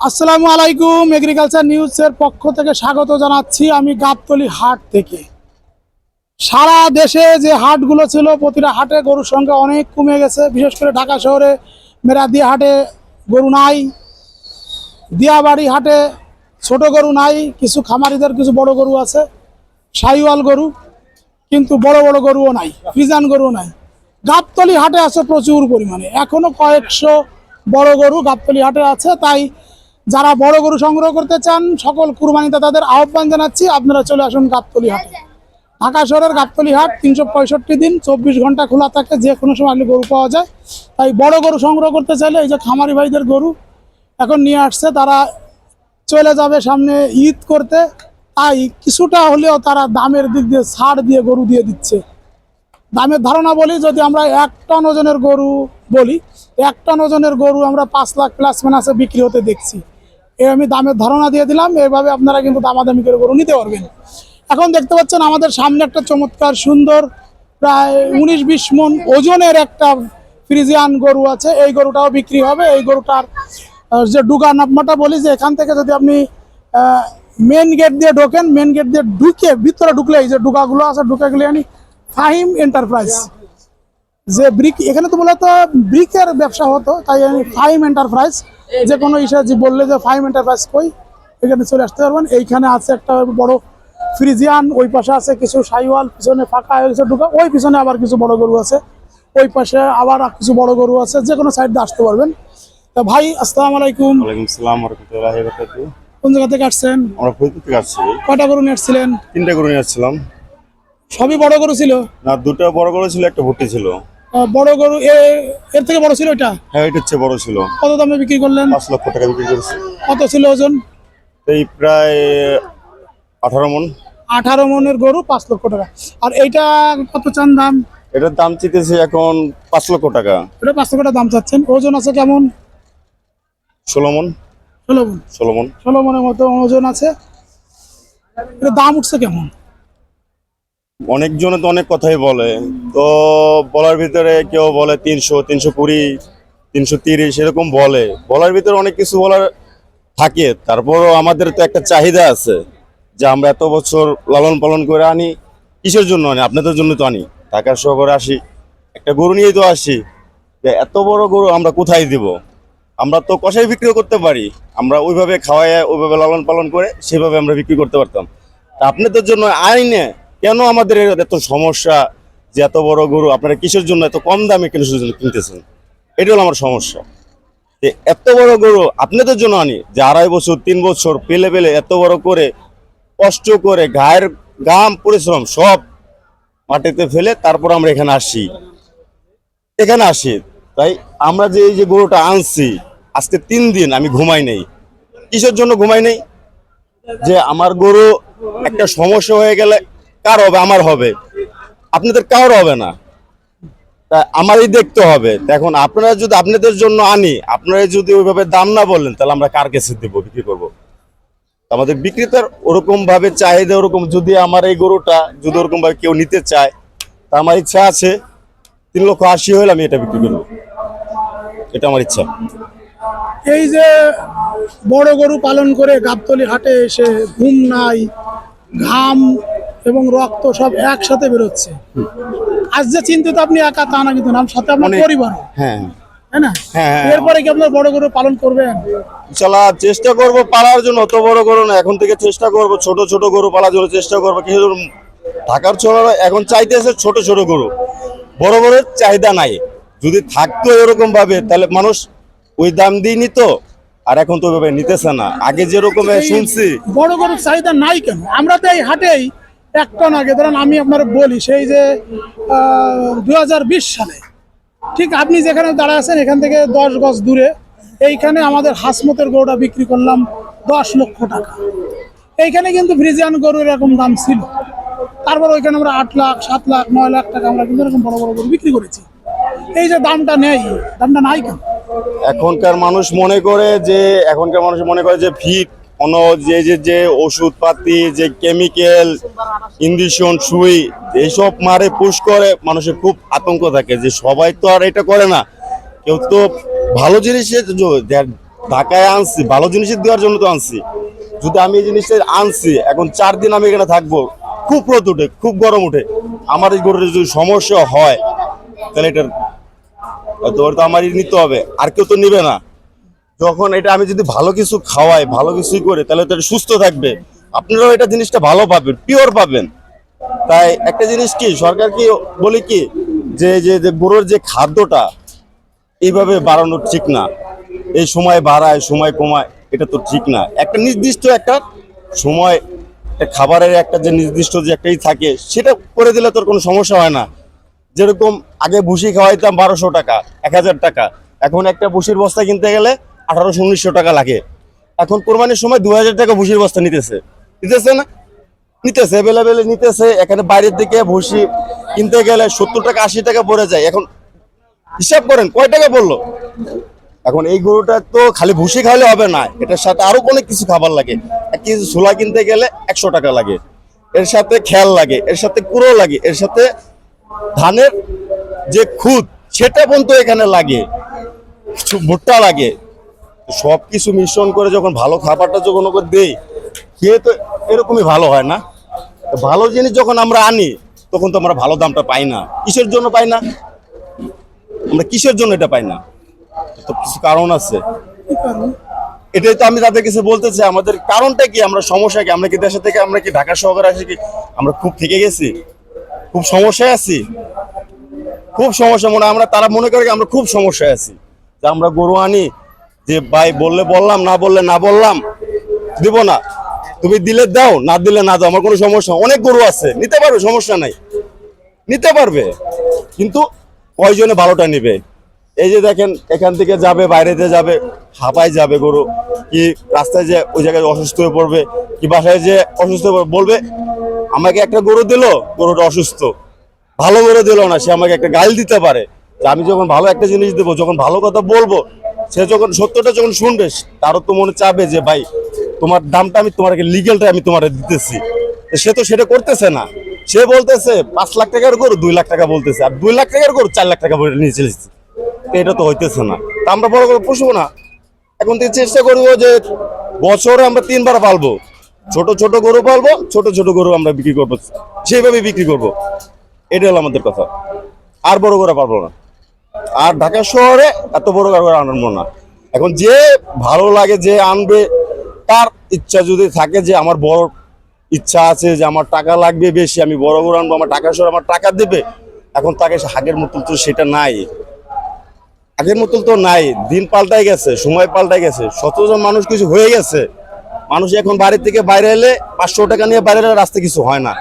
আসসালামু আলাইকুম এগ্রিকালচার নিউজের পক্ষ থেকে স্বাগত জানাচ্ছি আমি গাবতলি হাট থেকে। সারা দেশে যে হাটগুলো ছিল, প্রতিটা হাটে গরুর সংখ্যা অনেক কমে গেছে। বিশেষ করে ঢাকা শহরে, মেরাদি হাটে গরু নাই, দিয়াবাড়ি হাটে ছোট গরু নাই, কিছু খামারিদের, কিছু বড় গরু আছে, সাইওয়াল গরু, কিন্তু বড় বড় গরুও নাই ফ্রিজান গরুও নাই। গাবতলি হাটে আছে প্রচুর পরিমাণে। এখনও কয়েকশো বড় গরু গাবতলি হাটে আছে, তাই যারা বড় গরু সংগ্রহ করতে চান সকল কুরবানিতে তাদের আহ্বান জানাচ্ছি। আপনারা চলে আসুন গাবতলি হাটে। ঢাকা শহরের গাবতলি হাট তিনশো পঁয়ষট্টি দিন চব্বিশ ঘণ্টা খোলা থাকে যে কোনো সময় আসলে গরু পাওয়া যায়। তাই বড় গরু সংগ্রহ করতে চাইলে এই যে খামারি ভাইদের গরু এখন নিয়ে আসছে তারা চলে যাবে সামনে ঈদ করতে। তাই কিছুটা হলেও তারা দামের দিক দিয়ে ছাড় দিয়ে গরু দিয়ে দিচ্ছে। দামের ধারণা বলি যদি আমরা এক টন ওজনের গরু বলি এক টন ওজনের গরু আমরা পাঁচ লাখ প্লাস মাইনাসে বিক্রি হতে দেখছি। এই আমি দামের ধারণা দিয়ে দিলাম, এভাবে আপনারা কিন্তু দামাদামি করে গরু নিতে পারবেন। এখন দেখতে পাচ্ছেন আমাদের সামনে একটা চমৎকার, সুন্দর, প্রায় উনিশ বিশ মন ওজনের একটা ফ্রিজিয়ান গরু আছে। এই গরুটাও বিক্রি হবে। এই গরুটার যে ডুগা নাম্বারটা বলি, যে এখান থেকে যদি আপনি মেন গেট দিয়ে ঢোকেন মেন গেট দিয়ে ঢুকে ভিতরে ঢুকলে এই যে ডুগাগুলো আছে ঢুকে গেলে আমি ফাহিম এন্টারপ্রাইজ যে ব্রিক এখানে তো মূলত ব্রিকের ব্যবসা হতো, তাই আমি ফাইম এন্টারপ্রাইজ যে কোনো ইসে যে বললে যে ফাইভ এন্টারপ্রাইজ কই এখানে চলে আসতে পারবেন। এইখানে আছে একটা বড় ফ্রিজিয়ান ওই পাশে আছে কিছু সাইওয়াল পিছনে ফাঁকা হয়ে গেছে ঢুকা ওই পিছনে আবার কিছু বড় গরু আছে। ওই পাশে আবার কিছু বড় গরু আছে যে কোনো সাইড দিয়ে আসতে পারবেন। তা ভাই আসসালামু আলাইকুম। কোন জায়গা থেকে আসছেন? আমরা ফরিদপুর থেকে আসছি। কয়টা গরু নিয়ে আসছিলেন? তিনটা গরু নিয়ে আসছিলাম। সবই বড় গরু ছিল? না দুটো বড় গরু ছিল একটা ভুট্টি ছিল। বড় গরু এর থেকে বড় ছিল এটা? হ্যাঁ এটা হচ্ছে বড় ছিল। কত দামে বিক্রি করলেন? পাঁচ লক্ষ টাকা বিক্রি করেছি। কত ছিল ওজন? এই প্রায় আঠারো মন। আঠারো মনের গরু পাঁচ লক্ষ টাকা। আর এইটা কত চান দাম? এটার দাম চিতেছে এখন পাঁচ লক্ষ টাকা। এটা পাঁচ লক্ষ টাকা দাম চাচ্ছেন। ওজন আছে কেমন? ষোলো মন। ষোলো মন। ষোলো মন। ষোলো মনের মতো ওজন আছে। এটা দাম উঠছে কেমন? অনেকজনে তো অনেক কথাই বলে। তো বলার ভিতরে কেউ বলে তিনশো তিনশো কুড়ি, তিনশো তিরিশ এরকম বলে। বলার ভিতরে অনেক কিছু বলার থাকে। তারপরও আমাদের তো একটা চাহিদা আছে যে আমরা এত বছর লালন পালন করে আনি, কিসের জন্য আনি? আপনাদের জন্য তো আনি। টাকা শহরে আসি, একটা গরু নিয়েই তো আসি। যে এত বড় গরু আমরা কোথায় দিব? আমরা তো কষাই বিক্রিও করতে পারি। আমরা ওইভাবে খাওয়াই ওইভাবে লালন পালন করে সেভাবে আমরা বিক্রি করতে পারতাম। তা আপনাদের জন্য আইনে কেন আমাদের এত সমস্যা যে এত বড় গরু? আপনারা কিসের জন্য এত কম দামে কিসের জন্য কিনতেছেন? এটা হলো আমার সমস্যা। যে এত বড় গরু আপনাদের জন্য আনি, যে আড়াই বছর, তিন বছর পেলে পেলে এত বড় করে কষ্ট করে গায়ের গাম পরিশ্রম সব মাটিতে ফেলে তারপর আমরা এখানে আসি। এখানে আসি। তাই আমরা যে এই যে গরুটা আনছি, আজকে তিন দিন আমি ঘুমাই নেই। কিসের জন্য ঘুমাই নেই? যে আমার গরু একটা সমস্যা হয়ে গেলে কার হবে? আমার হবে। আপনাদের কারোর হবে না। তা আমারই দেখতে হবে। এখন আপনারা যদি আপনাদের জন্য আনি, আপনারা যদি ওইভাবে দাম না বলেন, তাহলে আমরা কার কাছে দেবো, বিক্রি করব? আমাদের বিক্রেতার ওরকম ভাবে চাহিদা ওরকম, যদি আমার এই গরুটা, যদি ওরকম ভাবে কেউ নিতে চায়, তা আমার ইচ্ছা আছে, তিন লক্ষ আশি হলে আমি এটা বিক্রি করব। এটা আমার ইচ্ছা। এই যে বড় গরু পালন করে গাবতলি হাটে এসে ঘুম নাই, ঘাম এবং রক্ত সব একসাথে বেরোচ্ছে। আজ যে চিন্তিত আপনি একা তা না কিন্তু সাথে আপনার পরিবার হ্যাঁ। তাই না? হ্যাঁ, হ্যাঁ। এরপরে কি আপনার বড় গরু পালন করবেন? ইনশাল্লাহ চেষ্টা করব পালার জন্য অত বড় গরু না এখন থেকে চেষ্টা করব ছোট ছোট গরু পালার জন্য চেষ্টা করব। কিছু ঢাকার এখন চাইতেছে ছোট ছোট গরু। বড় বড় চাহিদা নাই। যদি থাকতো এরকম ভাবে তাহলে মানুষ ওই দাম দিয়ে নিত আর এখন তো ওইভাবে নিতেছে না। আগে যেরকম শুনছি বড় গরুর চাহিদা নাই কেন? আমরা তো এই হাটেই এক আগে, ধরেন আমি আপনার বলি সেই যে দু হাজার বিশ সালে, ঠিক আপনি যেখানে দাঁড়ায় আছেন, এখান থেকে দশ গজ দূরে, এইখানে আমাদের হাসমতের গরুটা বিক্রি করলাম দশ লক্ষ টাকা। এইখানে কিন্তু ফ্রিজিয়ান গরুর এরকম দাম ছিল। তারপর ওইখানে আমরা আট লাখ, সাত লাখ, নয় লাখ টাকা আমরা কিন্তু এরকম বড় বড় গরু বিক্রি করেছি। এই যে দামটা নেই, দামটা নাই কেন? এখনকার মানুষ মনে করে যে, এখনকার মানুষ মনে করে যে, ফিট অন্য যে যে যে ওষুধপাতি, যে কেমিক্যাল ইঞ্জেকশন সুই, এইসব মারে পুশ করে, মানুষের খুব আতঙ্ক থাকে যে সবাই তো আর এটা করে না। কেউ তো ভালো জিনিসে ঢাকায় আনছি, ভালো জিনিস দেওয়ার জন্য তো আনছি। যদি আমি এই জিনিসটা আনছি, এখন চার দিন আমি এখানে থাকব, খুব রোদ উঠে, খুব গরম উঠে। আমার এই গরুর যদি সমস্যা হয়, তাহলে এটার তো আমারই নিতে হবে, আর কেউ তো নিবে না। যখন এটা আমি যদি ভালো কিছু খাওয়াই, ভালো কিছুই করে, তাহলে তো সুস্থ থাকবে। আপনারাও এটা জিনিসটা ভালো পাবেন পিওর পাবেন। তাই একটা জিনিস কি, সরকার কি বলি কি, যে যে গরুর যে খাদ্যটা, এইভাবে বাড়ানো ঠিক না। এই সময় বাড়ায়, সময় কমায়, এটা তো ঠিক না। একটা নির্দিষ্ট একটা সময় খাবারের একটা যে নির্দিষ্ট যে একটাই থাকে, সেটা করে দিলে তোর কোনো সমস্যা হয় না। যেরকম আগে ভুসি খাওয়াইতাম বারোশো টাকা, এক হাজার টাকা। এখন একটা ভুসির বস্তা কিনতে গেলে আঠারোশো, উনিশশো টাকা লাগে। এখন কোরবানির সময় দু হাজার টাকা ভুসির বস্তা নিতেছে। নিতেছে না? নিতেছে অ্যাভেলেবেল নিতেছে। এখানে বাইরের দিকে ভুসি কিনতে গেলে সত্তর টাকা, আশি টাকা পড়ে যায়। এখন হিসাব করেন, কয় টাকা পড়ল? এখন এই গরুটা তো খালি ভুসি খাওয়ালে হবে না। এটার সাথে আরও অনেক কিছু খাবার লাগে। এক কেজি ছোলা কিনতে গেলে একশো টাকা লাগে। এর সাথে খেয়াল লাগে, এর সাথে কুড়ো লাগে, এর সাথে ধানের যে খুদ সেটা পর্যন্ত এখানে লাগে। ভুট্টা লাগে। সব কিছু মিশ্রণ করে যখন ভালো খাবারটা যখন ওকে দেই, খেয়ে তো এরকমই ভালো হয় না। ভালো জিনিস যখন আমরা আনি, তখন তো আমরা ভালো দামটা পাই না। কিসের জন্য পাই না? আমরা কিসের জন্য এটা পাই না? তো কিছু কারণ আছে? এটাই তো আমি তাদের কাছে বলতে চাই, আমাদের কারণটা কি? আমরা সমস্যা কি? আমরা কি দেশে থেকে, আমরা কি ঢাকা শহরে আসি কি? আমরা খুব থেকে গেছি। খুব সমস্যায় আছি। খুব সমস্যা মনে আমরা তারা মনে করে আমরা খুব সমস্যায় আছি। যে আমরা গরু আনি যে ভাই বললে বললাম, না বললে না বললাম, দিব না। তুমি দিলে দাও, না দিলে না দাও, আমার কোনো সমস্যা অনেক গরু আছে, নিতে পারবে, সমস্যা নাই। নিতে পারবে, কিন্তু কয়জনে ভালোটা নিবে? এই যে দেখেন, এখান থেকে যাবে, বাইরেতে যাবে, হাঁপায় যাবে গরু। কি রাস্তায় যে ওই জায়গায় অসুস্থ হয়ে পড়বে, কি বাসায় যে অসুস্থ হয়ে বলবে, আমাকে একটা গরু দিল, গরুটা অসুস্থ। ভালো গরু দিল না, সে আমাকে একটা গাল দিতে পারে। আমি যখন ভালো একটা জিনিস দেবো, যখন ভালো কথা বলব সে যখন, সত্যটা যখন শুনবে, তারও তো মনে চাবে যে, ভাই, তোমার দামটা আমি তোমাকে লিগেলটা আমি তোমার দিতেছি। সে তো সেটা করতেছে না। সে বলতেছে, পাঁচ লাখ টাকার গরু, দুই লাখ টাকা বলতেছে। আর দুই লাখ টাকার গরু, চার লাখ টাকা নিয়ে চলেছে এটা তো হইতেছে না। তা আমরা বড় করে পুষবো না। এখন থেকে চেষ্টা করব যে, বছরে আমরা তিনবার পালবো। ছোট ছোট গরু পালবো, ছোট ছোট গরু আমরা বিক্রি করব। সেইভাবে বিক্রি করব। এটা হলো আমাদের কথা। আর বড় করে পারব না। আর ঢাকা শহরে এত বড় করে আনব না। এখন যে ভালো লাগে যে আনবে, তার ইচ্ছা যদি থাকে যে আমার বড় ইচ্ছা আছে যে আমার টাকা লাগবে বেশি, আমি বড় গরু আনব, আমার টাকা শহরে আমার টাকা দেবে, এখন তাকে আগের মতো তো সেটা নাই। আগের মতো তো নাই, দিন পাল্টাই গেছে, সময় পাল্টাই গেছে সচেতন মানুষ কিছু হয়ে গেছে। মানুষ এখন বাড়ি থেকে বাইরে এলে পাঁচশো টাকা নিয়ে বাইরে এলে রাস্তায় কিছু হয় না।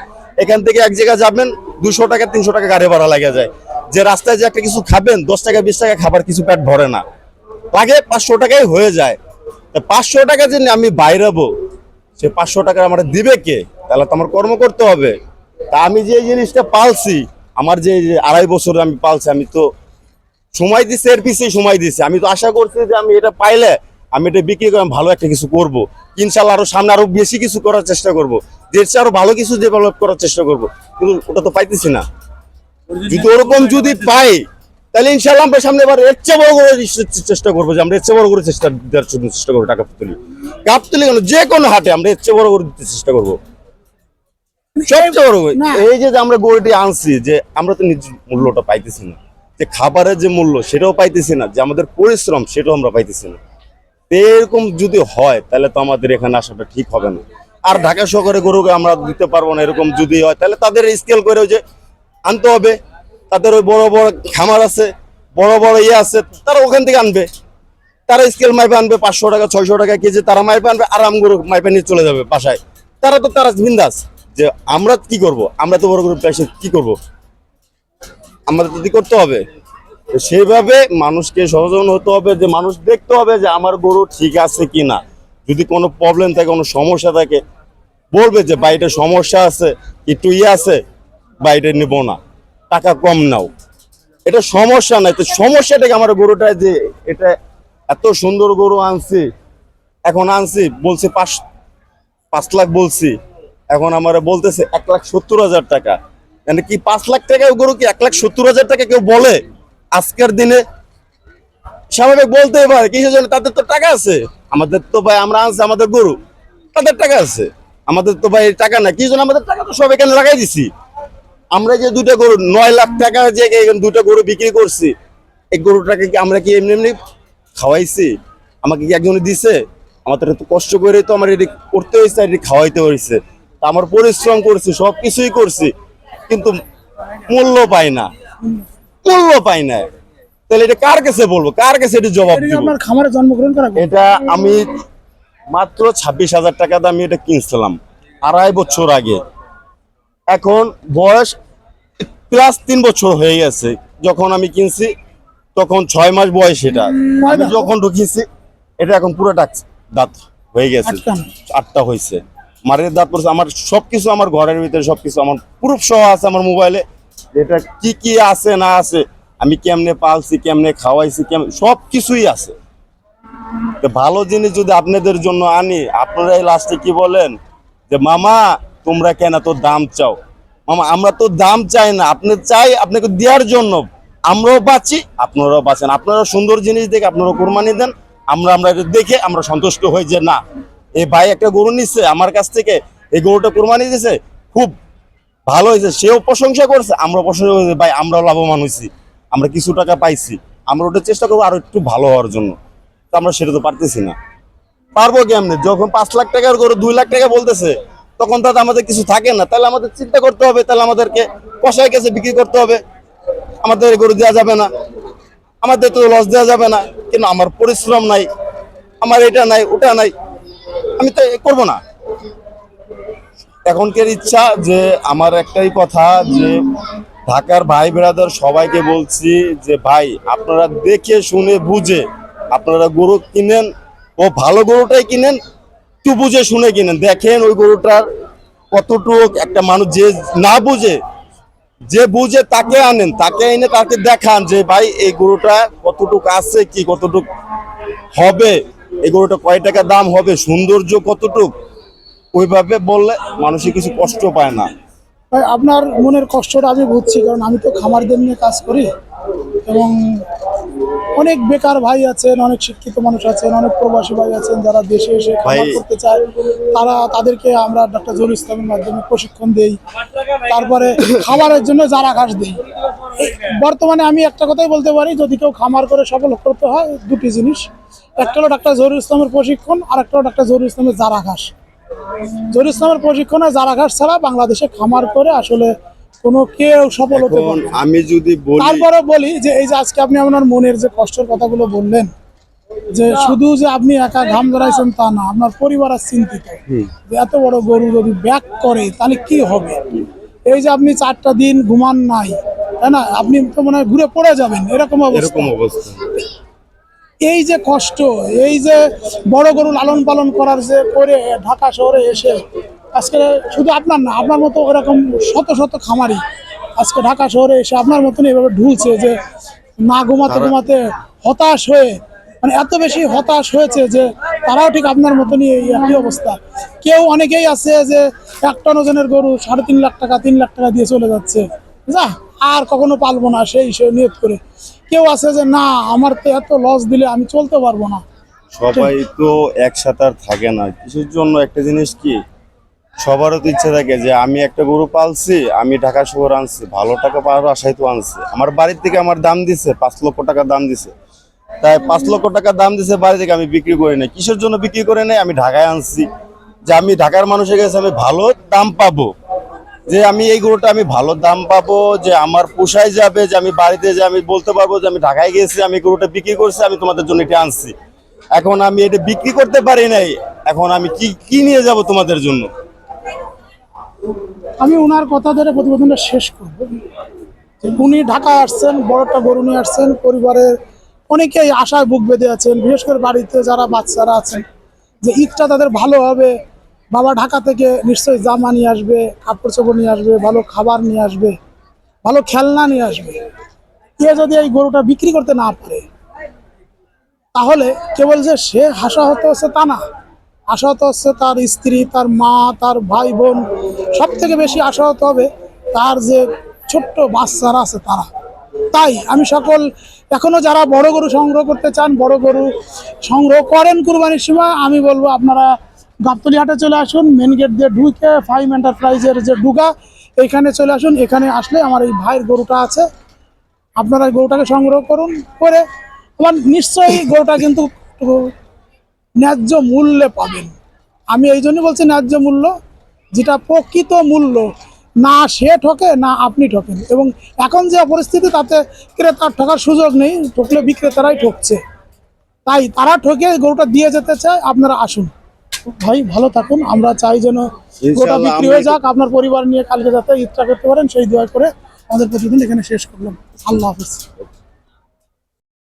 এখান থেকে এক জায়গায় যাবেন, দুশো টাকা, তিনশো টাকা গাড়ি ভাড়া লাগে যায়। যে রাস্তায় যে একটা কিছু খাবেন, দশ টাকা, বিশ টাকা খাবার কিছু পেট ভরে না। লাগে পাঁচশো টাকাই হয়ে যায়। পাঁচশো টাকা যে আমি বাইরেবো, সে পাঁচশো টাকা আমার দিবে কে? তাহলে তো আমার কর্ম করতে হবে। তা আমি যে জিনিসটা পালছি, আমার যে আড়াই বছর আমি পালছি, আমি তো সময় দিচ্ছে এর পিছিয়ে সময় দিচ্ছে আমি তো আশা করছি যে আমি এটা পাইলে আমি এটা বিক্রি করে ভালো একটা কিছু করব। ইনশাল্লাহ আরও সামনে আরও বেশি কিছু করার চেষ্টা করব। চেয়ে আরও ভালো কিছু ডেভেলপ করার চেষ্টা করব। কিন্তু ওটা তো পাইতেছি না। যদি ওরকম যদি পাই তাহলে ইনশাল্লাহ আমরা সামনে এবার এর চেয়ে বড় করে চেষ্টা করব যে আমরা এর চেয়ে বড় করে চেষ্টা দেওয়ার জন্য চেষ্টা করব টাকা তুলি কাপ তুলি কেন যে কোনো হাটে আমরা এর চেয়ে বড় করে দিতে চেষ্টা করব। সবচেয়ে বড় এই যে আমরা গরুটি আনছি যে আমরা তো নিজ মূল্যটা পাইতেছি না। যে খাবারের যে মূল্য সেটাও পাইতেছি না। যে আমাদের পরিশ্রম সেটাও আমরা পাইতেছি না। এরকম যদি হয় তাহলে তো আমাদের এখানে আসাটা ঠিক হবে না। আর ঢাকা শহরে গরুকে আমরা দিতে পারব না এরকম যদি হয় তাহলে তাদের স্কেল করে যে আনতে হবে। তাদের ওই বড় বড় খামার আছে, বড় বড় ইয়ে আছে, তারা ওখান থেকে আনবে। তারা স্কেল মাইপে আনবে, পাঁচশো টাকা, ছয়শো টাকা কেজি, তারা মাইপে আনবে আরাম গরু মাইপে নিয়ে চলে যাবে বাসায়। তারা তো তারা বিন্দাস যে আমরা কি করব? আমরা তো বড় গরু এসে কি করব? আমাদের তো করতে হবে? সেইভাবে মানুষকে সচেতন হতে হবে, যে মানুষ দেখতে হবে যে আমার গরু ঠিক আছে কি না যদি কোনো প্রবলেম থাকে, কোনো সমস্যা থাকে, বলবে যে বাড়িটা সমস্যা আছে, একটু ইয়ে আছে। বা এটা নেব না, টাকা কম নাও। এটা সমস্যা নাই, তো সমস্যাটাকে আমার গরুটা যে এটা এত সুন্দর গরু আনছি, এখন আনছি, বলছে পাঁচ পাঁচ লাখ বলছি, এখন আমার বলতেছে এক লাখ সত্তর হাজার টাকা। মানে কি পাঁচ লাখ টাকা গরু কি এক লাখ সত্তর হাজার টাকা কেউ বলে? আজকের দিনে স্বাভাবিক বলতেই পারে, কিসের জন্য? তাদের তো টাকা আছে। আমাদের তো ভাই, আমরা আনছি আমাদের গরু, তাদের টাকা আছে। আমাদের তো ভাই, টাকা না কি জন্য আমাদের টাকা? তো সব এখানে লাগাই দিছি। আমরা যে দুটো গরু নয় লাখ টাকা যে দুটো গরু বিক্রি করছি এই গরুটাকে কি আমরা কি এমনি এমনি খাওয়াইছি? আমাকে কি একজনে দিছে? আমাদের তো কষ্ট করে তো আমার এটি করতে হয়েছে এটি খাওয়াইতে হয়েছে। আমার পরিশ্রম করছি সব কিছুই করছি কিন্তু মূল্য পাই না। মূল্য পাই না। তাহলে এটা কার কাছে বলব? কার কাছে এটি জবাব আপনার খামারে জন্মগ্রহণ করা এটা আমি মাত্র ছাব্বিশ হাজার টাকা দিয়ে আমি এটা কিনছিলাম আড়াই বছর আগে। এখন বয়স প্লাস তিন বছর হয়ে গেছে। যখন আমি কিনছি তখন ছয় মাস বয়স এটা। আমি যখন ঢুকিয়েছি এটা এখন পুরো দাঁত দাঁত হয়ে গেছে। আটটা হয়েছে। মারের দাঁত পড়ছে। আমার সবকিছু আমার ঘরের ভিতরে সবকিছু আমার প্রুফ সহ আছে আমার মোবাইলে এটা কি কি আছে না আছে আমি কেমনে পালছি কেমনে খাওয়াইছি কেমন সব কিছুই আছে। তো ভালো জিনিস যদি আপনাদের জন্য আনি আপনারা এই লাস্টে কি বলেন? যে মামা তোমরা কেন এত দাম চাও? মামা, আমরা তো দাম চাই না। আপনি চাই আপনাকে দেওয়ার জন্য। আমরাও বাঁচি, আপনারাও বাঁচেন। আপনারা সুন্দর জিনিস দেখে আপনারা কোরবানি দেন। আমরা আমরা দেখে আমরা সন্তুষ্ট হই যে না এই ভাই একটা গরু নিচ্ছে আমার কাছ থেকে এই গরুটা কোরবানি দিয়েছে খুব ভালো হয়েছে। সেও প্রশংসা করছে আমরা প্রশংসা করছি, ভাই, আমরাও লাভবান হয়েছি। আমরা কিছু টাকা পাইছি। আমরা ওটা চেষ্টা করব আরও একটু ভালো হওয়ার জন্য। তো আমরা সেটা তো পারতেছি না। পারব কেমনে? যখন পাঁচ লাখ টাকার গরু দুই লাখ টাকা বলতেছে তখন তাতে আমাদের কিছু থাকে না। তাহলে আমাদের চিন্তা করতে হবে, তাহলে আমাদেরকে কষাই কাছে বিক্রি করতে হবে। আমাদের গরু দেওয়া যাবে না। আমাদের তো লস দেওয়া যাবে না। কিন্তু আমার পরিশ্রম নাই, আমার এটা নাই, ওটা নাই। আমি তো করব না। এখনকার ইচ্ছা যে আমার একটাই কথা যে ঢাকার ভাই বেড়াদার সবাইকে বলছি যে, ভাই, আপনারা দেখে, শুনে, বুঝে আপনারা গরু কিনেন ও ভালো গরুটাই কিনেন একটু বুঝে শুনে কিনেন। দেখেন ওই গরুটার কতটুক একটা মানুষ যে না বুঝে, যে বুঝে তাকে আনেন, তাকে এনে তাকে দেখান যে, ভাই, এই গরুটা কতটুক আছে, কি কতটুক হবে, এই গরুটা কয় টাকা দাম হবে, সৌন্দর্য কতটুক? ওইভাবে বললে মানুষের কিছু কষ্ট পায় না। আপনার মনের কষ্টটা আমি বুঝছি, কারণ আমি তো খামারদের নিয়ে কাজ করি এবং অনেক বেকার ভাই আছেন অনেক শিক্ষিত মানুষ আছেন অনেক প্রবাসী ভাই আছেন যারা দেশে এসে খামার ভাই- করতে চায় তারা তাদেরকে আমরা ডাক্তার জহুর ইসলামের মাধ্যমে প্রশিক্ষণ দেই। তারপরে খামারের জন্য যারা ঘাস দিই বর্তমানে আমি একটা কথাই বলতে পারি যদি কেউ খামার করে সফল করতে হয় দুটি জিনিস। একটা হলো ডাক্তার জহুর ইসলামের প্রশিক্ষণ আর একটা হলো ডাক্তার জহুর ইসলামের যারা ঘাস। জহুর ইসলামের প্রশিক্ষণে যারা ঘাস ছাড়া বাংলাদেশে খামার করে আসলে কোনো কেউ সফল হতে পারে আমি যদি বলি তারপরে বলি যে এই যে আজকে আপনি আপনার মনের যে কষ্টের কথাগুলো বললেন যে শুধু যে আপনি একা ঘাম ধরাইছেন তা না আপনার পরিবার আর চিন্তিত। যে এত বড় গরু যদি ব্যাক করে তাহলে কি হবে? এই যে আপনি চারটা দিন ঘুমান নাই তাই না? আপনি তো মনে হয় ঘুরে পড়ে যাবেন এরকম অবস্থা। এরকম অবস্থা। এই যে কষ্ট এই যে বড় গরু লালন পালন করার যে করে ঢাকা শহরে এসে আজকে শুধু আপনার না আপনার মতো ওরকম শত শত খামারি আজকে ঢাকা শহরে এসে আপনার মতন এভাবে ঢুলছে যে না ঘুমাতে ঘুমাতে হতাশ হয়ে মানে এত বেশি হতাশ হয়েছে যে তারাও ঠিক আপনার মতনই এই একই অবস্থা। কেউ অনেকেই আছে যে এক টন ওজনের গরু সাড়ে তিন লাখ টাকা তিন লাখ টাকা দিয়ে চলে যাচ্ছে। যা আর কখনো পালবো না সেই সে নিয়ত করে। কেউ আছে যে না আমার তো এত লস দিলে আমি চলতে পারব না। সবাই তো একসাথে আর থাকে না। কিছুর জন্য? একটা জিনিস কি? সবারও তো ইচ্ছা থাকে যে আমি একটা গরু পালছি, আমি ঢাকা শহর আনছি, ভালো টাকা পাওয়ার আশায় তো আনছি। আমার বাড়ির থেকে আমার দাম দিছে, পাঁচ লক্ষ টাকা দাম দিছে। তাই পাঁচ লক্ষ টাকা দাম দিছে, বাড়ি থেকে আমি বিক্রি করি নাই। কিসের জন্য বিক্রি করে নাই? আমি ঢাকায় আনছি। যে আমি ঢাকার মানুষের কাছে আমি ভালো দাম পাবো, যে আমি এই গরুটা আমি ভালো দাম পাবো, যে আমার পোষায় যাবে, যে আমি বাড়িতে যে আমি বলতে পারব যে আমি ঢাকায় গেছি আমি গরুটা বিক্রি করছি, আমি তোমাদের জন্য এটা আনছি। এখন আমি এটা বিক্রি করতে পারি নাই, এখন আমি কি কি নিয়ে যাব তোমাদের জন্য? আমি ওনার কথা ধরে প্রতিবেদনটা শেষ করব। উনি ঢাকা আসছেন বড় একটা গরু নিয়ে আসছেন, পরিবারের অনেকেই আশায় বুক বেঁধে আছেন, বিশেষ করে বাড়িতে যারা বাচ্চারা আছেন, যে ঈদটা তাদের ভালো হবে। বাবা ঢাকা থেকে নিশ্চয়ই জামা নিয়ে আসবে কাপড় চোপড় নিয়ে আসবে, ভালো খাবার নিয়ে আসবে, ভালো খেলনা নিয়ে আসবে। কে যদি এই গরুটা বিক্রি করতে না পারে, তাহলে কেবল যে সে হাসাহত হচ্ছে তা না। আশাহত হচ্ছে তার স্ত্রী, তার মা, তার ভাই বোন সব থেকে বেশি আশাহত হবে তার যে ছোট্ট বাচ্চারা আছে তারা। তাই আমি সকল, এখনও যারা বড় গরু সংগ্রহ করতে চান, বড় গরু সংগ্রহ করেন কুরবানির সময়, আমি বলব আপনারা গাবতলি হাটে চলে আসুন মেন গেট দিয়ে ঢুকে ফাইভ এন্টারপ্রাইজের যে ডুগা এইখানে চলে আসুন। এখানে আসলে আমার এই ভাইয়ের গরুটা আছে। আপনারা গরুটাকে সংগ্রহ করুন, করে, আবার নিশ্চয়ই গরুটা কিন্তু ন্যায্য মূল্যে পাবেন। আমি এই জন্য বলছি ন্যায্য মূল্য যেটা প্রকৃত মূল্য না সে ঠকে না আপনি ঠকেন। এবং এখন যে পরিস্থিতি তাতে ক্রেতার ঠকার সুযোগ নেই ঠকলে বিক্রেতারাই ঠকছে। তাই তারা ঠকে গরুটা দিয়ে যেতে চায় আপনারা আসুন। ভাই ভালো থাকুন। আমরা চাই যেন গরুটা বিক্রি হয়ে যাক। আপনার পরিবার নিয়ে কালকে যাতে ইচ্ছা করতে পারেন সেই দোয়া করে আমাদের প্রতিদিন এখানে শেষ করলাম। আল্লাহ হাফিজ।